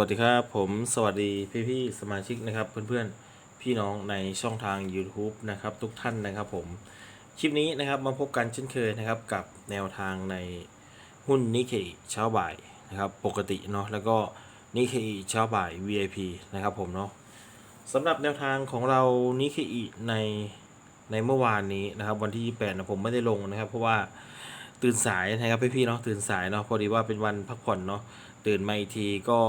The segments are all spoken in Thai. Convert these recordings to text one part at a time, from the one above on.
วัสดีครับ ผมสวัสดีพี่พี่ๆสมาชิกนะครับ เพื่อนๆพี่น้องในช่องทาง YouTube นะครับ ทุกท่านนะครับผมคลิปนี้นะครับมาพบกันเช่นเคยนะครับ กับแนวทางในหุ้นนิเคอิเช้าบ่ายนะครับ ปกติเนาะแล้วก็นิเคอิเช้าบ่าย VIP นะครับผมเนาะสำหรับแนวทางของเรานิเคอิในในเมื่อวานนี้นะครับ วันที่ 28นะผมไม่ได้ลงนะครับ เพราะว่าตื่นสายนะครับพี่ๆเนาะตื่นสายเนาะพอดีว่าเป็นวันพักผ่อนเนาะตื่นมาอีกทีก็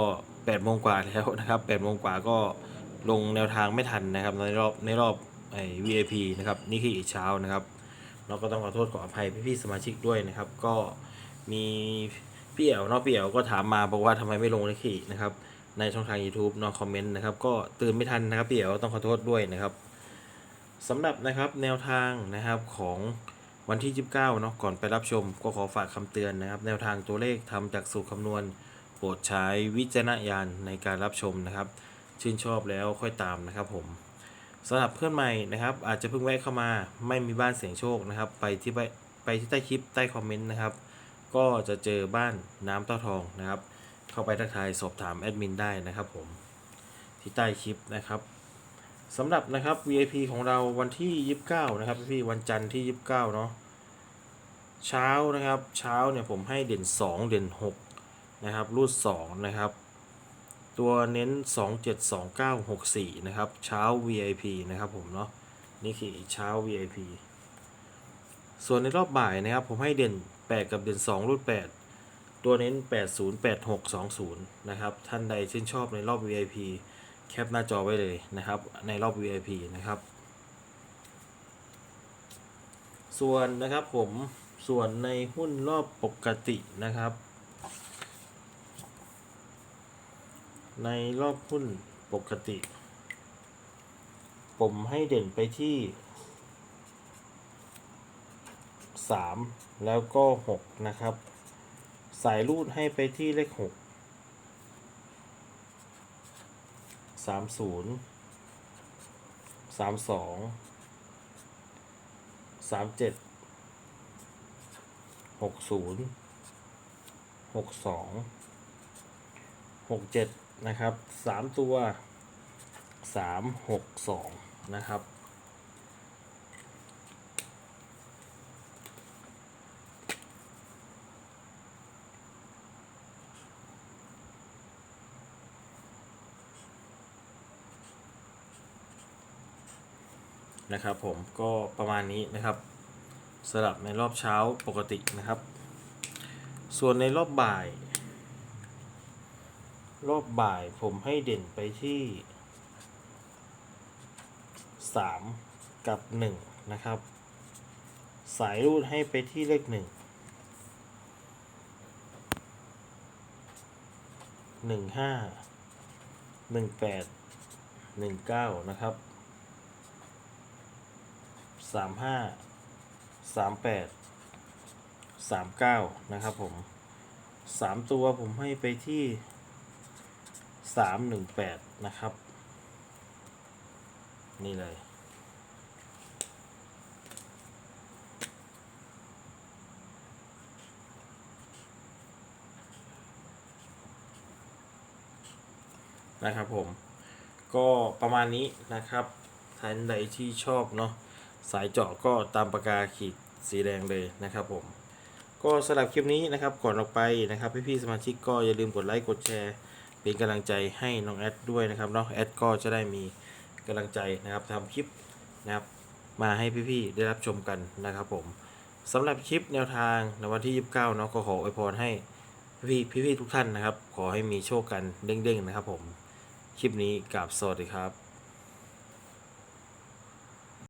8ปดโมงกว่าแล้วนะครับ8ปดโมงกว่าก็ลงแนวทางไม่ทันนะครับ ในรอบในรอบไอ้ VIP นะครับนี่คืออีกเช้านะครับ เราก็ต้องขอโทษขออภัยพี่ๆสมาชิกด้วยนะครับ ก็มีพี่เอ๋วเนาะพี่เอ๋วก็ถามมาบอกว่าทำไมไม่ลงนี่คือนะครับ ในช่องทาง YouTube เนาะคอมเมนต์นะครับก็ตื่นไม่ทันนะครับพี่เอ๋วต้องขอโทษด้วยนะครับสำหรับนะครับแนวทางนะครับของวันที่ 29เนาะก่อนไปรับชม ก็ขอฝากคำเตือนนะครับ แนวทางตัวเลขทำจากสูตรคำนวณ รดใช้วิจารณญาณในการรับชมนะครับ ชื่นชอบแล้วค่อยตามนะครับผมสำหรับเพื่อนใหม่นะครับ อาจจะเพิ่งแวะเข้ามาไม่มีบ้านเสียงโชคนะครับ ไปที่ไปไปที่ใต้คลิปใต้คอมเมนต์นะครับ ก็จะเจอบ้านน้ำเต้าทองนะครับ เข้าไปทักทายสอบถามแอดมินได้นะครับผมที่ใต้คลิปนะครับสำหรับนะครับ VIP ของเราวันที่ 29 นะครับพี่วันจันทร์ที่ 29 เนาะเช้านะครับ เช้าเนี่ยผมให้เด่น 2 เด่น 6 นะครับรูด2นะครับ ตัวเน้น 2 7 2 9 6 4 นะครับ เช้า VIP นะครับผมเนาะนี่คือเช้า VIP ส่วนในรอบบ่ายนะครับ ผมให้เด่น 8 กับเด่น 2 รูด 8 ตัวเน้น 8 0 8 6 2 0 นะครับ ท่านใดชื่นชอบในรอบ VIP แคปหน้าจอไว้เลยนะครับ ในรอบ VIP นะครับ ส่วนนะครับผมส่วนในหุ้นรอบปกตินะครับ ในรอบหุ้นปกติ ผมให้เด่นไปที่ 3 แล้วก็ 6 นะครับ สายรูดให้ไปที่เลข 6 30 32 37 60 62 67 นะครับ3ตัว3 6 2นะครับ นะครับผมก็ประมาณนี้นะครับสำหรับในรอบเช้าปกตินะครับ ส่วนในรอบบ่าย รอบบ่ายผมให้เด่นไปที่ 3 กับ 1 นะครับ สายรูดให้ไปที่เลข 1 1 5 1 8 1 9 นะครับสามห้าสามแปดสามเก้านะครับผมสามตัวผมให้ไปที่ สามหนึ่งแปดนะครับ นี่เลย นะครับผม ก็ประมาณนี้นะครับท่านใดที่ชอบเนาะสายเจาะก็ตามปากกาขีดสีแดงเลยนะครับผม ก็สำหรับคลิปนี้นะครับก่อนออกไปนะครับพี่ๆสมาชิกก็อย่าลืมกดไลค์กดแชร์ เป็นกำลังใจให้น้องแอดด้วยนะครับเนาะแอดก็จะได้มีกำลังใจนะครับทำคลิปนะครับมาให้พี่ๆได้รับชมกันนะครับผมสำหรับคลิปแนวทางในวันที่ 29เนาะก็ขออวยพรให้พี่ๆพี่ๆทุกท่านนะครับ ขอให้มีโชคกันเด้งๆนะครับผมคลิปนี้กับสวัสดีครับ